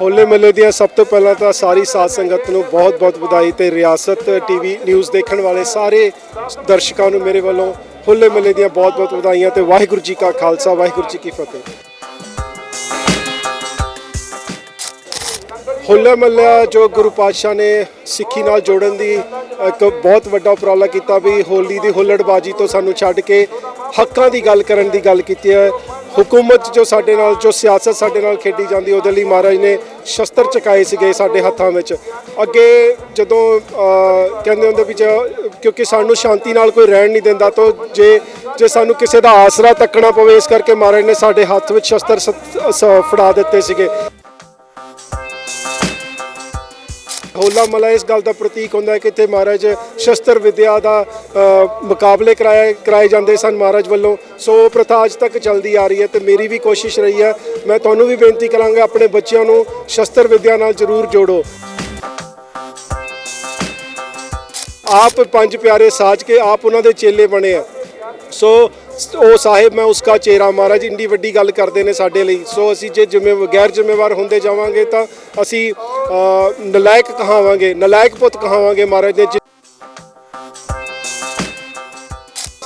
ਹੋਲੇ ਮਹੱਲੇ ਦੀਆਂ ਸਭ ਤੋਂ ਪਹਿਲਾਂ ਤਾਂ ਸਾਰੀ ਸਾਧ ਸੰਗਤ ਨੂੰ ਬਹੁਤ-ਬਹੁਤ ਵਧਾਈ ਤੇ ਰਿਆਸਤ ਟੀਵੀ ਨਿਊਜ਼ ਦੇਖਣ ਵਾਲੇ ਸਾਰੇ ਦਰਸ਼ਕਾਂ ਨੂੰ ਮੇਰੇ ਵੱਲੋਂ ਹੋਲੇ ਮਹੱਲੇ ਦੀਆਂ ਬਹੁਤ-ਬਹੁਤ ਵਧਾਈਆਂ ਤੇ ਵਾਹਿਗੁਰੂ ਜੀ ਕਾ ਖਾਲਸਾ, ਵਾਹਿਗੁਰੂ ਜੀ ਕੀ ਫਤਿਹ। ਹੋਲੇ ਮਹੱਲਾ ਜੋ ਗੁਰੂ ਪਾਤਸ਼ਾਹ ਨੇ ਸਿੱਖੀ ਨਾਲ ਜੋੜਨ ਦੀ ਇੱਕ ਬਹੁਤ ਵੱਡਾ ਉਪਰਾਲਾ ਕੀਤਾ ਵੀ ਹੋਲੀ ਦੀ ਹੁੱਲੜਬਾਜੀ ਤੋਂ ਸਾਨੂੰ ਛੱਡ ਕੇ ਹੱਕਾਂ ਦੀ ਗੱਲ ਕਰਨ ਦੀ ਗੱਲ ਕੀਤੀ ਹੈ। ਹਕੂਮਤ ਜੋ ਸਾਡੇ ਨਾਲ, ਜੋ ਸਿਆਸਤ ਸਾਡੇ ਨਾਲ ਖੇਡੀ ਜਾਂਦੀ, ਉਹਦੇ ਲਈ ਮਹਾਰਾਜ ਨੇ ਸ਼ਸਤਰ ਚਕਾਏ ਸੀਗੇ ਸਾਡੇ ਹੱਥਾਂ ਵਿੱਚ। ਅੱਗੇ ਜਦੋਂ ਕਹਿੰਦੇ ਹੁੰਦੇ ਵੀ ਜ- ਕਿਉਂਕਿ ਸਾਨੂੰ ਸ਼ਾਂਤੀ ਨਾਲ ਕੋਈ ਰਹਿਣ ਨਹੀਂ ਦਿੰਦਾ, ਤਾਂ ਜੇ ਜੇ ਸਾਨੂੰ ਕਿਸੇ ਦਾ ਆਸਰਾ ਤੱਕਣਾ ਪਵੇ, ਇਸ ਕਰਕੇ ਮਹਾਰਾਜ ਨੇ ਸਾਡੇ ਹੱਥ ਵਿੱਚ ਸ਼ਸਤਰ ਸ- ਫੜਾ ਦਿੱਤੇ ਸੀਗੇ। ਹੋਲਾ ਮਹੱਲਾ ਇਸ ਗੱਲ ਦਾ ਪ੍ਰਤੀਕ ਹੁੰਦਾ ਹੈ ਕਿ ਇੱਥੇ ਮਹਾਰਾਜ ਸ਼ਸਤਰ ਵਿਦਿਆ ਦਾ ਮੁਕਾਬਲੇ ਕਰਾਏ ਕਰਾਏ ਜਾਂਦੇ ਸਨ ਮਹਾਰਾਜ ਵੱਲੋਂ। ਸੋ ਉਹ ਪ੍ਰਥਾ ਅੱਜ ਤੱਕ ਚੱਲਦੀ ਆ ਰਹੀ ਹੈ ਤੇ ਮੇਰੀ ਵੀ ਕੋਸ਼ਿਸ਼ ਰਹੀ ਹੈ। ਮੈਂ ਤੁਹਾਨੂੰ ਵੀ ਬੇਨਤੀ ਕਰਾਂਗਾ ਆਪਣੇ ਬੱਚਿਆਂ ਨੂੰ ਸ਼ਸਤਰ ਵਿਦਿਆ ਨਾਲ ਜ਼ਰੂਰ ਜੋੜੋ। ਆਪ ਪੰਜ ਪਿਆਰੇ ਸਾਜ ਕੇ ਆਪ ਉਹਨਾਂ ਦੇ ਚੇਲੇ ਬਣੇ ਆ। ਸੋ ਉਹ ਸਾਹਿਬ ਮੈਂ ਉਸਕਾ ਚਿਹਰਾ ਮਹਾਰਾਜ ਇੰਨੀ ਵੱਡੀ ਗੱਲ ਕਰਦੇ ਨੇ ਸਾਡੇ ਲਈ। ਸੋ ਅਸੀਂ ਜੇ ਜ਼ਿੰਮੇ ਗੈਰ ਜ਼ਿੰਮੇਵਾਰ ਹੁੰਦੇ ਜਾਵਾਂਗੇ ਤਾਂ ਅਸੀਂ ਨਲਾਇਕ ਕਹਾਵਾਂਗੇ ਨਲਾਇਕ ਪੁੱਤ ਕਹਾਵਾਂਗੇ ਮਹਾਰਾਜ ਦੇ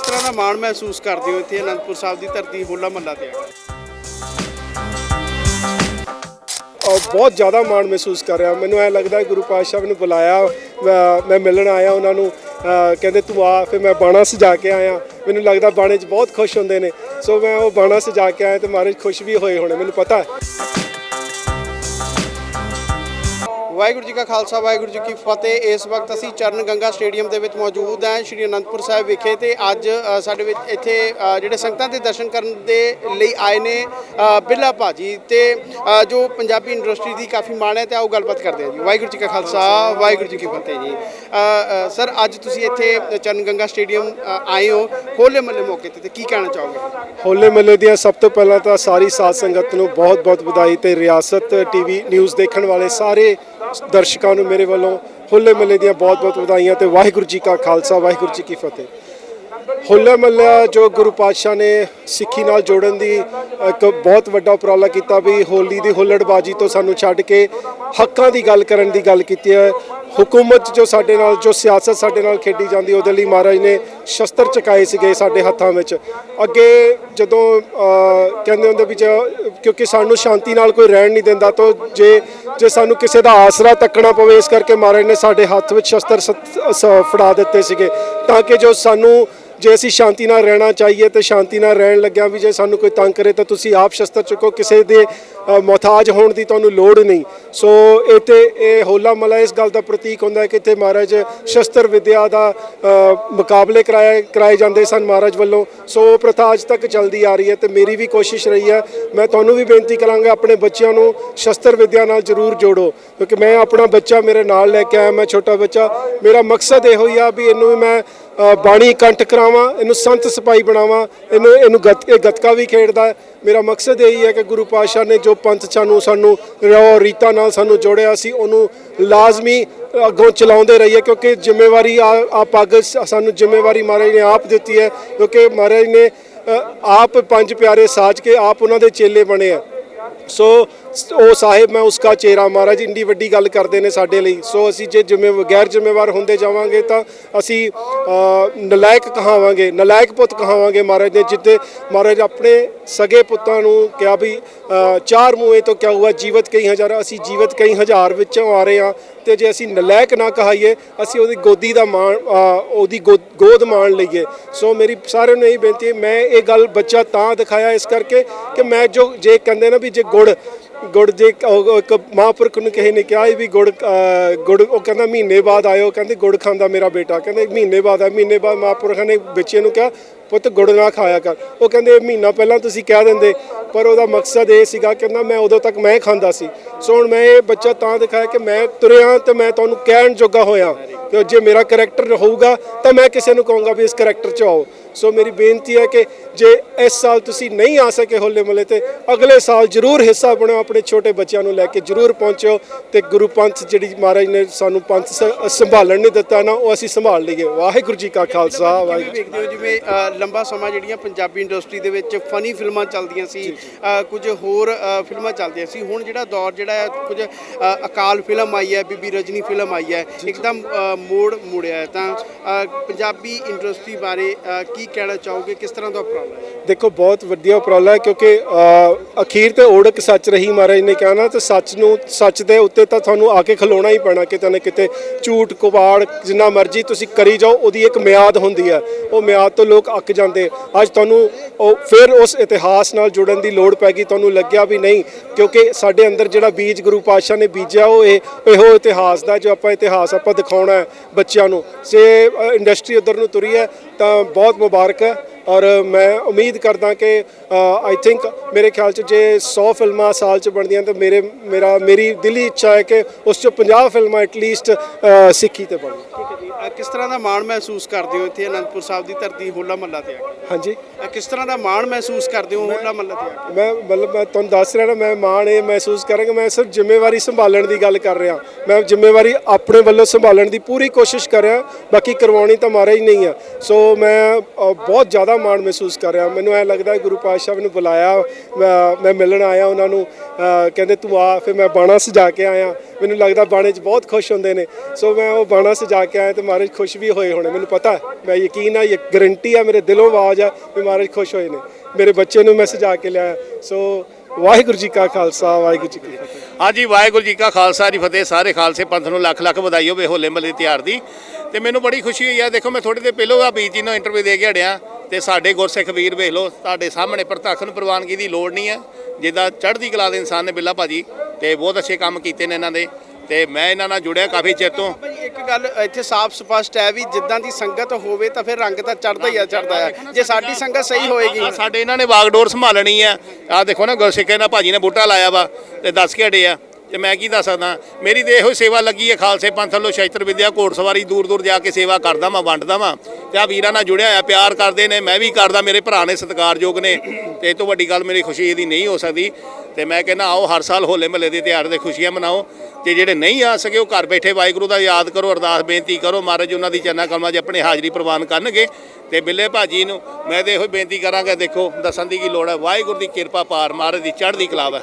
ਤਰ੍ਹਾਂ ਦਾ ਮਾਣ ਮਹਿਸੂਸ ਕਰਦੇ ਹੋ ਇੱਥੇ ਅਨੰਦਪੁਰ ਸਾਹਿਬ ਦੀ ਧਰਤੀ ਹੋਲਾ ਮਹੱਲਾ ਤੇ ਆ ਕੇ? ਬਹੁਤ ਜ਼ਿਆਦਾ ਮਾਣ ਮਹਿਸੂਸ ਕਰ ਰਿਹਾ। ਮੈਨੂੰ ਐ ਲੱਗਦਾ ਹੈ ਗੁਰੂ ਪਾਤਸ਼ਾਹ ਮੈਨੂੰ ਬੁਲਾਇਆ ਮੈਂ- ਮੈਂ ਮਿਲਣ ਆਇਆ ਉਹਨਾਂ ਨੂੰ। ਅ, ਕਹਿੰਦੇ ਤੂੰ ਆ ਫਿਰ ਮੈਂ ਬਾਣਾ ਸਜਾ ਕੇ ਆਇਆ। ਮੈਨੂੰ ਲੱਗਦਾ ਬਾਣੇ 'ਚ ਬਹੁਤ ਖੁਸ਼ ਹੁੰਦੇ ਨੇ। ਸੋ ਮੈਂ ਉਹ ਬਾਣਾ ਸਜਾ ਕੇ ਆਇਆ ਤੇ ਮਹਾਰਾਜ ਖੁਸ਼ ਵੀ ਹੋਏ ਹੋਣੇ, ਮੈਨੂੰ ਪਤਾ ਹੈ। ਵਾਹਿਗੁਰੂ ਜੀ ਕਾ ਖਾਲਸਾ ਵਾਹਿਗੁਰੂ ਜੀ ਕੀ ਫਤਿਹ। ਇਸ ਵਕਤ ਅਸੀਂ ਚਰਨ ਗੰਗਾ ਸਟੇਡੀਅਮ ਦੇ ਵਿੱਚ ਮੌਜੂਦ ਹਾਂ ਸ਼੍ਰੀ ਅਨੰਦਪੁਰ ਸਾਹਿਬ ਵਿਖੇ ਤੇ ਅੱਜ ਸਾਡੇ ਵਿੱਚ ਇੱਥੇ ਜਿਹੜੇ ਸੰਗਤਾਂ ਦੇ ਦਰਸ਼ਨ ਕਰਨ ਦੇ ਲਈ ਆਏ ਨੇ ਅ, ਬਿੱਲਾ ਭਾਜੀ ਤੇ ਜੋ ਪੰਜਾਬੀ ਇੰਡਸਟਰੀ ਦੀ ਕਾਫੀ ਮਾਣ ਹੈ ਤੇ ਆਓ ਗੱਲਬਾਤ ਕਰਦੇ ਹਾਂ ਜੀ। ਵਾਹਿਗੁਰੂ ਜੀ ਕਾ ਖਾਲਸਾ ਵਾਹਿਗੁਰੂ ਜੀ ਕੀ ਫਤਿਹ ਜੀ। ਸਰ ਅੱਜ ਤੁਸੀਂ ਇੱਥੇ ਚਰਨ ਗੰਗਾ ਸਟੇਡੀਅਮ ਆਏ ਹੋ ਹੋਲੇ ਮਹੱਲੇ ਮੌਕੇ ਤੇ ਤੇ ਕੀ ਕਹਿਣਾ ਚਾਹੋਗੇ? ਹੋਲੇ ਮਹੱਲੇ ਦੀਆਂ ਸਭ ਤੋਂ ਪਹਿਲਾਂ ਤਾਂ ਸਾਰੀ ਸਾਧ ਸੰਗਤ ਨੂੰ ਬਹੁਤ-ਬਹੁਤ ਵਧਾਈ ਤੇ ਰਿਆਸਤ ਟੀਵੀ ਨਿਊਜ਼ ਦੇਖਣ ਵਾਲੇ ਸਾਰੇ ਦਰਸ਼ਕਾਂ ਨੂੰ ਮੇਰੇ ਵੱਲੋਂ ਹੋਲੇ ਮਹੱਲੇ ਦੀਆਂ ਬਹੁਤ-ਬਹੁਤ ਵਧਾਈਆਂ ਤੇ ਵਾਹਿਗੁਰੂ ਜੀ ਕਾ ਖਾਲਸਾ, ਵਾਹਿਗੁਰੂ ਜੀ ਕੀ ਫਤਿਹ। ਹੋਲਾ ਮਹੱਲਾ ਜੋ ਗੁਰੂ ਪਾਤਸ਼ਾਹ ਨੇ ਸਿੱਖੀ ਨਾਲ ਜੋੜਨ ਦੀ ਇੱਕ ਬਹੁਤ ਵੱਡਾ ਉਪਰਾਲਾ ਕੀਤਾ ਵੀ ਹੋਲੀ ਦੀ ਹੁੱਲੜਬਾਜੀ ਤੋਂ ਸਾਨੂੰ ਛੱਡ ਕੇ ਹੱਕਾਂ ਦੀ ਗੱਲ ਕਰਨ ਦੀ ਗੱਲ ਕੀਤੀ ਹੈ। ਹਕੂਮਤ ਜੋ ਸਾਡੇ ਨਾਲ, ਜੋ ਸਿਆਸਤ ਸਾਡੇ ਨਾਲ ਖੇਡੀ ਜਾਂਦੀ, ਉਹਦੇ ਲਈ ਮਹਾਰਾਜ ਨੇ ਸ਼ਸਤਰ ਚਕਾਏ ਸੀਗੇ ਸਾਡੇ ਹੱਥਾਂ ਵਿੱਚ। ਅੱਗੇ ਜਦੋਂ ਕਹਿੰਦੇ ਹੁੰਦੇ ਵੀ ਜ- ਕਿਉਂਕਿ ਸਾਨੂੰ ਸ਼ਾਂਤੀ ਨਾਲ ਕੋਈ ਰਹਿਣ ਨਹੀਂ ਦਿੰਦਾ, ਤਾਂ ਜੇ ਜੇ ਸਾਨੂੰ ਕਿਸੇ ਦਾ ਆਸਰਾ ਤੱਕਣਾ ਪਵੇ, ਇਸ ਕਰਕੇ ਮਹਾਰਾਜ ਨੇ ਸਾਡੇ ਹੱਥ ਵਿੱਚ ਸ਼ਸਤਰ ਸ- ਫੜਾ ਦਿੱਤੇ ਸੀਗੇ। ਤਾਂ ਕਿ ਜੋ ਸਾਨੂੰ ਜੇ ਅਸੀਂ ਸ਼ਾਂਤੀ ਨਾਲ ਰਹਿਣਾ ਚਾਹੀਏ ਤੇ ਸ਼ਾਂਤੀ ਨਾਲ ਰਹਿਣ ਲੱਗਿਆ ਵੀ ਜੇ ਸਾਨੂੰ ਕੋਈ ਤੰਗ ਕਰੇ ਤਾਂ ਤੁਸੀਂ ਆਪ ਸ਼ਸਤਰ ਚੁੱਕੋ ਕਿਸੇ ਦੇ ਅ, ਹੋਣ ਦੀ ਤੁਹਾਨੂੰ ਲੋੜ ਨਹੀਂ। ਸੋ ਇਹ ਇਹ ਹੋਲਾ ਮਹੱਲਾ ਇਸ ਗੱਲ ਦਾ ਪ੍ਰਤੀਕ ਹੁੰਦਾ ਹੈ ਕਿ ਇੱਥੇ ਮਹਾਰਾਜ ਸ਼ਸਤਰ ਵਿਦਿਆ ਦਾ ਮੁਕਾਬਲੇ ਕਰਾਏ ਕਰਾਏ ਜਾਂਦੇ ਸਨ ਮਹਾਰਾਜ ਵੱਲੋਂ। ਸੋ ਉਹ ਪ੍ਰਥਾ ਅੱਜ ਤੱਕ ਚੱਲਦੀ ਆ ਰਹੀ ਹੈ ਤੇ ਮੇਰੀ ਵੀ ਕੋਸ਼ਿਸ਼ ਰਹੀ ਹੈ। ਮੈਂ ਤੁਹਾਨੂੰ ਵੀ ਬੇਨਤੀ ਕਰਾਂਗਾ ਆਪਣੇ ਬੱਚਿਆਂ ਨੂੰ ਸ਼ਸਤਰ ਵਿਦਿਆ ਨਾਲ ਜ਼ਰੂਰ ਜੋੜੋ ਕਿਉਂਕਿ ਮੈਂ ਆਪਣਾ ਬੱਚਾ ਮੇਰੇ ਨਾਲ ਲੈ ਕੇ ਆਇਆ ਮੈਂ ਛੋਟਾ ਬੱਚਾ। ਮੇਰਾ ਮਕਸਦ ਇਹੋ ਹੀ ਆ ਵੀ ਇਹਨੂੰ ਮੈਂ ਬਾਣੀ ਕੰਠ ਕਰਾਵਾਂ, ਇਹਨੂੰ ਸੰਤ ਸਿਪਾਹੀ ਬਣਾਵਾਂ, ਇਹਨੂੰ ਇਹਨੂੰ ਗੱਤ ਇਹ ਗੱਤਕਾ ਵੀ ਖੇਡਦਾ ਮੇਰਾ ਮਕਸਦ ਇਹੀ ਹੈ ਕਿ ਗੁਰੂ ਪਾਤਸ਼ਾਹ ਨੇ ਜੋ ਪੰਥ ਸਾਨੂੰ ਸਾਨੂੰ ਰੋ ਰੀਤਾਂ ਨਾਲ ਸਾਨੂੰ ਜੋੜਿਆ ਸੀ, ਉਹਨੂੰ ਲਾਜ਼ਮੀ ਅੱਗੋਂ ਚਲਾਉਂਦੇ ਰਹੀਏ, ਕਿਉਂਕਿ ਜ਼ਿੰਮੇਵਾਰੀ ਆ ਆ ਪੱਗ ਸਾਨੂੰ ਜ਼ਿੰਮੇਵਾਰੀ ਮਹਾਰਾਜ ਨੇ ਆਪ ਦਿੱਤੀ ਹੈ, ਕਿਉਂਕਿ ਮਹਾਰਾਜ ਨੇ ਆਪ ਪੰਜ ਪਿਆਰੇ ਸਾਜ ਕੇ ਆਪ ਉਹਨਾਂ ਦੇ ਚੇਲੇ ਬਣੇ ਆ। ਸੋ ਉਹ ਸਾਹਿਬ, ਮੈਂ ਉਸਕਾ ਚਿਹਰਾ, ਮਹਾਰਾਜ ਇੰਨੀ ਵੱਡੀ ਗੱਲ ਕਰਦੇ ਨੇ ਸਾਡੇ ਲਈ। ਸੋ ਅਸੀਂ ਜੇ ਜ਼ਿੰਮੇ ਗੈਰ ਜ਼ਿੰਮੇਵਾਰ ਹੁੰਦੇ ਜਾਵਾਂਗੇ ਤਾਂ ਅਸੀਂ ਨਲਾਇਕ ਕਹਾਵਾਂਗੇ, ਨਲਾਇਕ ਪੁੱਤ ਕਹਾਵਾਂਗੇ ਮਹਾਰਾਜ ਨੇ ਜਿੱਤੇ ਮਹਾਰਾਜ ਆਪਣੇ ਸਗੇ ਪੁੱਤਾਂ ਨੂੰ ਕਿਹਾ ਵੀ ਚਾਰ ਮੂਏ ਤੋਂ ਕਿਆ ਹੁਆ ਜੀਵਤ ਕਈ ਹਜ਼ਾਰ, ਅਸੀਂ ਜੀਵਤ ਕਈ ਹਜ਼ਾਰ ਵਿੱਚੋਂ ਆ ਰਹੇ ਹਾਂ। ਤੇ ਜੇ ਅਸੀਂ ਨਲਾਇਕ ਨਾ ਕਹਾਈਏ, ਅਸੀਂ ਉਹਦੀ ਗੋਦੀ ਦਾ ਮਾਣ ਉਹਦੀ ਗੋ- ਗੋਦ ਮਾਣ ਲਈਏ। ਸੋ ਮੇਰੀ ਸਾਰਿਆਂ ਨੂੰ ਇਹ ਬੇਨਤੀ ਹੈ, ਮੈਂ ਇਹ ਗੱਲ ਬੱਚਾ ਤਾਂ ਦਿਖਾਇਆ ਇਸ ਕਰਕੇ ਕਿ ਮੈਂ ਜੋ, ਜੇ ਕਹਿੰਦੇ ਨਾ ਵੀ ਜੇ ਗੁੜ ਗੁੜ ਜੇ ਉਹ- ਉਹ ਇੱਕ ਮਹਾਂਪੁਰਖ ਨੂੰ ਕਿਸੇ ਨੇ ਕਿਹਾ ਇਹ ਵੀ ਗੁੜ ਗੁੜ, ਉਹ ਕਹਿੰਦਾ ਮਹੀਨੇ ਬਾਅਦ ਆਇਓ, ਕਹਿੰਦੇ ਗੁੜ ਖਾਂਦਾ ਮੇਰਾ ਬੇਟਾ, ਕਹਿੰਦੇ ਮਹੀਨੇ ਬਾਅਦ ਆ, ਮਹੀਨੇ ਬਾਅਦ ਮਹਾਂਪੁਰਖਾਂ ਨੇ ਬੱਚੇ ਨੂੰ ਕਿਹਾ, ਪੁੱਤ ਗੁੜ ਨਾ ਖਾਇਆ ਕਰ। ਉਹ ਕਹਿੰਦੇ ਮਹੀਨਾ ਪਹਿਲਾਂ ਤੁਸੀਂ ਕਹਿ ਦਿੰਦੇ, ਪਰ ਉਹਦਾ ਮਕਸਦ ਇਹ ਸੀਗਾ, ਕਹਿੰਦਾ ਮੈਂ ਉਦੋਂ ਤੱਕ ਮੈਂ ਖਾਂਦਾ ਸੀ। ਸੋ ਹੁਣ ਮੈਂ ਇਹ ਬੱਚਾ ਤਾਂ ਦਿਖਾਇਆ ਕਿ ਮੈਂ ਤੁਰਿਆ ਤੇ ਮੈਂ ਤੁਹਾਨੂੰ ਕਹਿਣ ਜੋਗਾ ਹੋਇਆ। ਕਿ ਜੇ ਮੇਰਾ ਕੈਰੈਕਟਰ ਹੋਊਗਾ ਤਾਂ ਮੈਂ ਕਿਸੇ ਨੂੰ ਕਹੂੰਗਾ ਵੀ ਇਸ ਕੈਰੈਕਟਰ 'ਚ ਆਓ। ਸੋ ਮੇਰੀ ਬੇਨਤੀ ਹੈ ਕਿ ਜੇ ਇਸ ਸਾਲ ਤੁਸੀਂ ਨਹੀਂ ਆ ਸਕੇ ਹੋਲੇ ਮਹੱਲੇ ਤੇ ਅਗਲੇ ਸਾਲ ਜ਼ਰੂਰ ਹਿੱਸਾ ਬਣੋ ਆਪਣੇ ਛੋਟੇ ਬੱਚਿਆਂ ਨੂੰ ਲੈ ਕੇ ਜ਼ਰੂਰ ਪਹੁੰਚਿਓ ਤੇ ਗੁਰੂ ਪੰਥ ਜਿਹੜੀ ਮਹਾਰਾਜ ਨੇ ਸਾਨੂੰ ਪੰਥ ਸੰਭਾਲਣ ਨਹੀਂ ਦਿੱਤਾ ਨਾ ਉਹ ਅਸੀਂ ਸੰਭਾਲ ਲਈਏ। ਵਾਹਿਗੁਰੂ ਜੀ ਕਾ ਖਾਲਸਾ ਵਾਹਿਗੁਰੂ ਵੇਖਦੇ ਹੋ ਜਿਵੇਂ ਲੰਬਾ ਸਮਾਂ ਜਿਹੜੀਆਂ ਪੰਜਾਬੀ ਇੰਡਸਟਰੀ ਦੇ ਵਿੱਚ ਫਨੀ ਫਿਲਮਾਂ ਚੱਲਦੀਆਂ ਸੀ ਕੁਝ ਹੋਰ ਫਿਲਮਾਂ ਚੱਲਦੀਆਂ ਸੀ। ਹੁਣ ਜਿਹੜਾ ਦੌਰ ਜਿਹੜਾ ਹੈ ਕੁਝ ਅਕਾਲ ਫਿਲਮ ਆਈ ਹੈ ਬੀਬੀ ਰਜਨੀ ਫਿਲਮ ਆਈ ਹੈ ਇੱਕਦਮ ਮੋੜ ਮੁੜਿਆ ਹੈ। ਤਾਂ ਪੰਜਾਬੀ ਇੰਡਸਟਰੀ ਬਾਰੇ ਅ, ਕੀ ਕਹਿਣਾ ਚਾਹੋਗੇ? ਕਿਸ ਤਰ੍ਹਾਂ ਦਾ ਉਪਰਾਲਾ ਹੈ? ਦੇਖੋ, ਬਹੁਤ ਵਧੀਆ ਉਪਰਾਲਾ ਹੈ ਕਿਉਂਕਿ ਅਖੀਰ ਤੇ ਓੜਕ ਸੱਚ ਰਹੀ ਮਹਾਰਾਜ ਨੇ ਕਿਹਾ ਨਾ, ਤੇ ਸੱਚ ਨੂੰ, ਸੱਚ ਦੇ ਉੱਤੇ ਤਾਂ ਤੁਹਾਨੂੰ ਆ ਕੇ ਖਲੋਣਾ ਹੀ ਪੈਣਾ, ਕਿਤੇ ਨਾ ਕਿਤੇ ਝੂਠ, ਕੁਬਾੜ, ਜਿੰਨਾ ਮਰਜ਼ੀ ਤੁਸੀਂ ਕਰੀ ਜਾਓ, ਉਹਦੀ ਇੱਕ ਮਿਆਦ ਹੁੰਦੀ ਹੈ। ਉਹ ਮਿਆਦ ਤੋਂ ਲੋਕ ਅੱਕ ਜਾਂਦੇ। ਅੱਜ ਤੁਹਾਨੂੰ ਉਹ, ਫਿਰ ਉਸ ਇਤਿਹਾਸ ਨਾਲ ਜੁੜਨ ਦੀ ਲੋੜ ਪੈ ਗਈ, ਤੁਹਾਨੂੰ ਲੱਗਿਆ ਵੀ ਨਹੀਂ, ਕਿਉਂਕਿ ਸਾਡੇ ਅੰਦਰ ਜਿਹੜਾ ਬੀਜ ਗੁਰੂ ਪਾਤਸ਼ਾਹ ਨੇ ਬੀਜਿਆ, ਉਹ ਇਹ, ਇਹੋ ਇਤਿਹਾਸ ਦਾ ਜੋ ਆਪਾਂ ਇਤਿਹਾਸ ਆਪਾਂ ਦਿਖਾਉਣਾ ਹੈ ਬੱਚਿਆਂ ਨੂੰ। ਸੇ ਇੰਡਸਟਰੀ ਉਧਰ ਨੂੰ ਤੁਰੀ ਹੈ, ਤਾਂ ਬਹੁਤ ਮੁਬਾਰਕ ਹੈ ਔਰ ਮੈਂ ਉਮੀਦ ਕਰਦਾ ਕਿ ਆਈ ਥਿੰਕ ਮੇਰੇ ਖਿਆਲ ਚ ਜੇ 100 ਫਿਲਮਾਂ ਸਾਲ ਚ ਬਣਦੀਆਂ ਤਾਂ ਮੇਰੇ, ਮੇਰਾ, ਮੇਰੀ ਦਿਲੀ ਇੱਛਾ ਹੈ ਕਿ ਉਸ ਚ 50 ਫਿਲਮਾਂ ਐਟਲੀਸਟ ਸਿੱਖੀ ਤੇ ਬਣਨ। ਠੀਕ ਹੈ ਜੀ। ਕਿਸ ਤਰ੍ਹਾਂ ਦਾ ਮਾਣ ਮਹਿਸੂਸ ਕਰਦੇ ਹੋ ਇੱਥੇ ਅਨੰਦਪੁਰ ਸਾਹਿਬ ਦੀ ਧਰਤੀ ਹੋਲਾ ਮਹੱਲਾ ਤੇ ਆ ਕੇ? ਹਾਂਜੀ। ਅ, ਕਿਸ ਤਰ੍ਹਾਂ ਦਾ ਮਾਣ ਮਹਿਸੂਸ ਕਰਦੇ ਹੋ ਹੋਲਾ ਮਹੱਲਾ ਤੇ ਆ ਕੇ? ਮੈਂ ਮਤਲਬ ਮੈਂ ਤੁਹਾਨੂੰ ਦੱਸ ਰਿਹਾ ਨਾ ਮੈਂ ਮਾਣ ਇਹ ਮਹਿਸੂਸ ਕਰਾਂਗਾ ਮੈਂ ਸਿਰਫ ਜ਼ਿੰਮੇਵਾਰੀ ਸੰਭਾਲਣ ਦੀ ਗੱਲ ਕਰ ਰਿਹਾ। ਮੈਂ ਜ਼ਿੰਮੇਵਾਰੀ ਆਪਣੇ ਵੱਲੋਂ ਸੰਭਾਲਣ ਦੀ ਪੂਰੀ ਕੋਸ਼ਿਸ਼ ਕਰ ਰਿਹਾ ਬਾਕੀ ਕਰਵਾਉਣੀ ਤਾਂ ਮਾਰਾ ਹੀ ਨਹੀਂ ਆ। ਸੋ ਮੈਂ ਅ, ਬਹੁਤ ਜ਼ਿਆਦਾ ਮਾਣ ਮਹਿਸੂਸ ਕਰ ਰਿਹਾ। ਮੈਨੂੰ ਐ ਲੱਗਦਾ ਹੈ ਗੁਰੂ ਪਾਤਸ਼ਾਹ ਮੈਨੂੰ ਬੁਲਾਇਆ ਮੈਂ- ਮੈਂ ਮਿਲਣ ਆਇਆ ਉਹਨਾਂ ਨੂੰ ਅ, ਕਹਿੰਦੇ ਤੂੰ ਆ ਫਿਰ ਮੈਂ ਬਾਣਾ ਸਜਾ ਕੇ ਆਇਆ। ਮੈਨੂੰ ਲੱਗਦਾ ਬਾਣੇ 'ਚ ਬਹੁਤ ਖੁਸ਼ ਹੁੰਦੇ ਨੇ। ਸੋ ਮੈਂ ਉਹ ਬਾਣਾ ਸਜਾ ਕੇ ਆਇਆ ਤੇ ਮਹਾਰਾਜ ਖੁਸ਼ ਵੀ ਹੋਏ ਹੋਣੇ। ਮੈਨੂੰ ਪਤਾ ਹੈ, ਮੈਂ ਯਕੀਨ ਆ ਇਹ ਗਰੰਟੀ ਆ ਮੇਰੇ ਦਿਲੋਂ ਆਵਾਜ਼ ਆ ਵੀ ਮਹਾਰਾਜ ਖੁਸ਼ ਹੋਏ ਨੇ। ਮੇਰੇ ਬੱਚੇ ਨੂੰ ਮੈਂ ਸਜਾ ਕੇ ਲਿਆਇਆ। ਸੋ ਵਾਹਿਗੁਰੂ ਜੀ ਕਾ ਖਾਲਸਾ, ਵਾਹਿਗੁਰੂ ਜੀ ਕੀ ਫਤਿਹ। ਹਾਂਜੀ, ਵਾਹਿਗੁਰੂ ਜੀ ਕਾ ਖਾਲਸਾ, ਜੀ ਫਤਿਹ। ਸਾਰੇ ਖਾਲਸੇ ਪੰਥ ਨੂੰ ਲੱਖ ਲੱਖ ਵਧਾਈ ਹੋਵੇ ਹੋਲੇ ਮਹੱਲੇ ਤਿਉਹਾਰ ਦੀ। ਤੇ ਮੈਨੂੰ ਬੜੀ ਖੁਸ਼ੀ ਹੋਈ ਆ। ਦੇਖੋ, ਮੈਂ ਥੋੜੀ ਦੇਰ ਪਹਿਲੋਂ ਆ ਬੀਜ ਜੀ ਨੂੰ ਇੰਟਰਵਿਊ ਦੇ ਕੇ ਹੜਿਆ ਤੇ ਸਾਡੇ ਗੁਰਸਿੱਖ ਵੀਰ ਵੇਖ ਲਓ, ਤੁਹਾਡੇ ਸਾਹਮਣੇ ਪ੍ਰਤੱਖ ਨੂੰ ਪ੍ਰਵਾਨਗੀ ਦੀ ਲੋੜ ਨਹੀਂ ਹੈ ਜਿੱਦਾਂ ਚੜ੍ਹਦੀ ਕਲਾ ਦੇ ਇਨਸਾਨ ਨੇ ਬਿੱਲਾ ਭਾਜੀ, ਤੇ ਬਹੁਤ ਅੱਛੇ ਕੰਮ ਕੀਤੇ ਨੇ ਇਹਨਾਂ ਦੇ। ਤੇ ਮੈਂ ਇਹਨਾਂ ਨਾਲ ਜੁੜਿਆ ਕਾਫੀ ਚਿਰ ਤੋਂ। ਇੱਕ ਗੱਲ ਇੱਥੇ ਸਾਫ਼ ਸਪਸ਼ਟ ਹੈ ਵੀ ਜਿੱਦਾਂ ਦੀ ਸੰਗਤ ਹੋਵੇ ਤਾਂ ਫਿਰ ਰੰਗ ਤਾਂ ਚੜਦਾ ਹੀ ਆ ਚੜਦਾ ਹੈ। ਜੇ ਸਾਡੀ ਸੰਗਤ ਸਹੀ ਹੋਏਗੀ। ਆਹ ਸਾਡੇ ਇਹਨਾਂ ਨੇ ਬਾਗਡੋਰ ਸੰਭਾਲਣੀ ਆ ਆ ਦੇਖੋ ਨਾ ਗੁਰਸਿੱਖੇ ਨਾਲ ਭਾਜੀ ਨੇ ਬੂਟਾ ਲਾਇਆ ਵਾ ਤੇ ਦੱਸ ਕੇ ਹਟੇ ਆ। ਤੇ ਮੈਂ ਕੀ ਦੱਸ ਸਕਦਾ ਮੇਰੀ ਤੇ ਇਹੋ ਹੀ ਸੇਵਾ ਲੱਗੀ ਹੈ ਖਾਲਸੇ ਪੰਥ ਵੱਲੋਂ ਸ਼ੈਤਰ ਵਿਦਿਆ ਘੋੜਸਵਾਰੀ ਦੂਰ ਦੂਰ ਜਾ ਕੇ ਸੇਵਾ ਕਰਦਾ ਮੈਂ ਵੰਡਦਾ ਵਾਂ। ਤੇ ਆ ਵੀਰਾਂ ਨਾਲ ਜੁੜਿਆ ਹੋਇਆ, ਪਿਆਰ ਕਰਦੇ ਨੇ, ਮੈਂ ਵੀ ਕਰਦਾ, ਮੇਰੇ ਭਰਾ ਨੇ ਸਤਿਕਾਰਯੋਗ ਨੇ, ਤੇ ਇਹ ਤੋਂ ਵੱਡੀ ਗੱਲ ਮੇਰੀ ਖੁਸ਼ੀ ਇਹਦੀ ਨਹੀਂ ਹੋ ਸਕਦੀ। ਤੇ ਮੈਂ ਕਹਿੰਦਾ, ਆਓ ਹਰ ਸਾਲ ਹੋਲੇ ਮਹੱਲੇ ਦੇ ਤਿਉਹਾਰ ਦੇ ਖੁਸ਼ੀਆਂ ਮਨਾਓ। ਤੇ ਜਿਹੜੇ ਨਹੀਂ ਆ ਸਕੇ ਉਹ ਘਰ ਬੈਠੇ ਵਾਹਿਗੁਰੂ ਦਾ ਯਾਦ ਕਰੋ, ਅਰਦਾਸ ਬੇਨਤੀ ਕਰੋ, ਮਹਾਰਾਜ ਉਹਨਾਂ ਦੀ ਚੰਨਾ ਕਲਮਾਂ 'ਚ ਆਪਣੀ ਹਾਜ਼ਰੀ ਪ੍ਰਵਾਨ ਕਰਨਗੇ। ਤੇ ਬਿੱਲੇ ਭਾਜੀ ਨੂੰ ਮੈਂ ਤੇ ਇਹੋ ਹੀ ਬੇਨਤੀ ਕਰਾਂਗਾ, ਦੇਖੋ, ਦੱਸਣ ਦੀ ਕੀ ਲੋੜ ਹੈ, ਵਾਹਿਗੁਰੂ ਦੀ ਕਿਰਪਾ ਪਾਰ, ਮਹਾਰਾਜ ਦੀ ਚੜ੍ਹਦੀ ਕਲਾ ਹੈ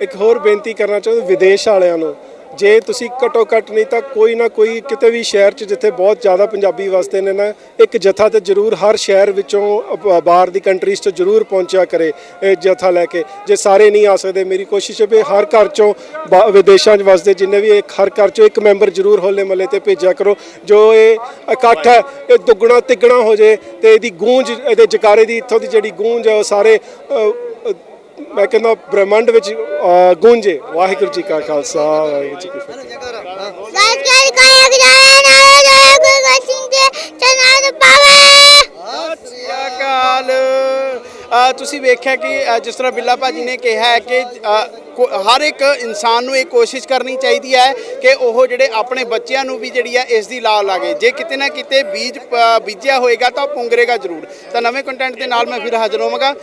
ਇੱਕ ਹੋਰ ਬੇਨਤੀ ਕਰਨਾ ਚਾਹੁੰਦਾ, ਵਿਦੇਸ਼ ਵਾਲਿਆਂ ਨੂੰ। ਜੇ ਤੁਸੀਂ ਘਟੋ ਘੱਟ ਨਹੀਂ ਤਾਂ ਕੋਈ ਨਾ ਕੋਈ ਕਿਤੇ ਵੀ ਸ਼ਹਿਰ 'ਚ ਜਿੱਥੇ ਬਹੁਤ ਜ਼ਿਆਦਾ ਪੰਜਾਬੀ ਵਸਦੇ ਨੇ ਨਾ, ਇੱਕ ਜਥਾ ਤੇ ਜ਼ਰੂਰ ਹਰ ਸ਼ਹਿਰ ਵਿੱਚੋਂ ਬਾਹਰ ਦੀ ਕੰਟਰੀਜ਼ 'ਚ ਜ਼ਰੂਰ ਪਹੁੰਚਿਆ ਕਰੇ ਇਹ ਜਥਾ ਲੈ ਕੇ। ਜੇ ਸਾਰੇ ਨਹੀਂ ਆ ਸਕਦੇ, ਮੇਰੀ ਕੋਸ਼ਿਸ਼ ਹੈ ਵੀ ਹਰ ਘਰ 'ਚੋਂ ਬਾ- ਵਿਦੇਸ਼ਾਂ 'ਚ ਵਸਦੇ ਜਿੰਨੇ ਵੀ ਇੱਕ, ਹਰ ਘਰ 'ਚੋਂ ਇੱਕ ਮੈਂਬਰ ਜ਼ਰੂਰ ਹੋਲੇ ਮਹੱਲੇ ਤੇ ਭੇਜਿਆ ਕਰੋ। ਜੋ ਇਹ ਇਕੱਠ ਹੈ, ਇਹ ਦੁੱਗਣਾ ਤਿੱਗਣਾ ਹੋ ਜੇ ਤੇ ਇਹਦੀ ਗੂੰਜ, ਇਹਦੇ ਜਕਾਰੇ ਦੀ, ਇੱਥੋਂ ਦੀ ਜਿਹੜੀ ਗੂੰਜ ਹੈ ਉਹ ਸਾਰੇ ਮੈਂ ਕਹਿੰਦਾ ਬ੍ਰਹਮੰਡ ਵਿੱਚ ਅ, ਗੂੰਜੇ। ਵਾਹਿਗੁਰੂ ਜੀ ਕਾ ਖਾਲਸਾ ਵਾਹਿਗੁਰੂ ਜੀ ਕੀ ਫਤਿਹ. ਸਤਿ ਸ੍ਰੀ ਅਕਾਲ। ਅ, ਤੁਸੀਂ ਵੇਖਿਆ ਕਿ ਅ, ਜਿਸ ਤਰ੍ਹਾਂ ਬਿੱਲਾ ਭਾਜੀ ਨੇ ਕਿਹਾ ਹੈ ਕਿ ਅ, ਕੋ- ਹਰ ਇੱਕ ਇਨਸਾਨ ਨੂੰ ਇਹ ਕੋਸ਼ਿਸ਼ ਕਰਨੀ ਚਾਹੀਦੀ ਹੈ ਕਿ ਉਹ ਜਿਹੜੇ ਆਪਣੇ ਬੱਚਿਆਂ ਨੂੰ ਵੀ ਜਿਹੜੀ ਹੈ ਇਸ ਦੀ ਲਾਲ ਲਾਗੇ। ਜੇ ਕਿਤੇ ਨਾ ਕਿਤੇ ਬੀਜ ਅ, ਬੀਜਿਆ ਹੋਏਗਾ ਤਾਂ ਉਹ ਪੁੰਗਰੇਗਾ ਜ਼ਰੂਰ। ਤਾਂ ਨਵੇਂ ਕੰਟੈਂਟ ਦੇ ਨਾਲ ਮੈਂ ਫਿਰ ਹਾਜ਼ਰ ਹੋਵਾਂਗਾ।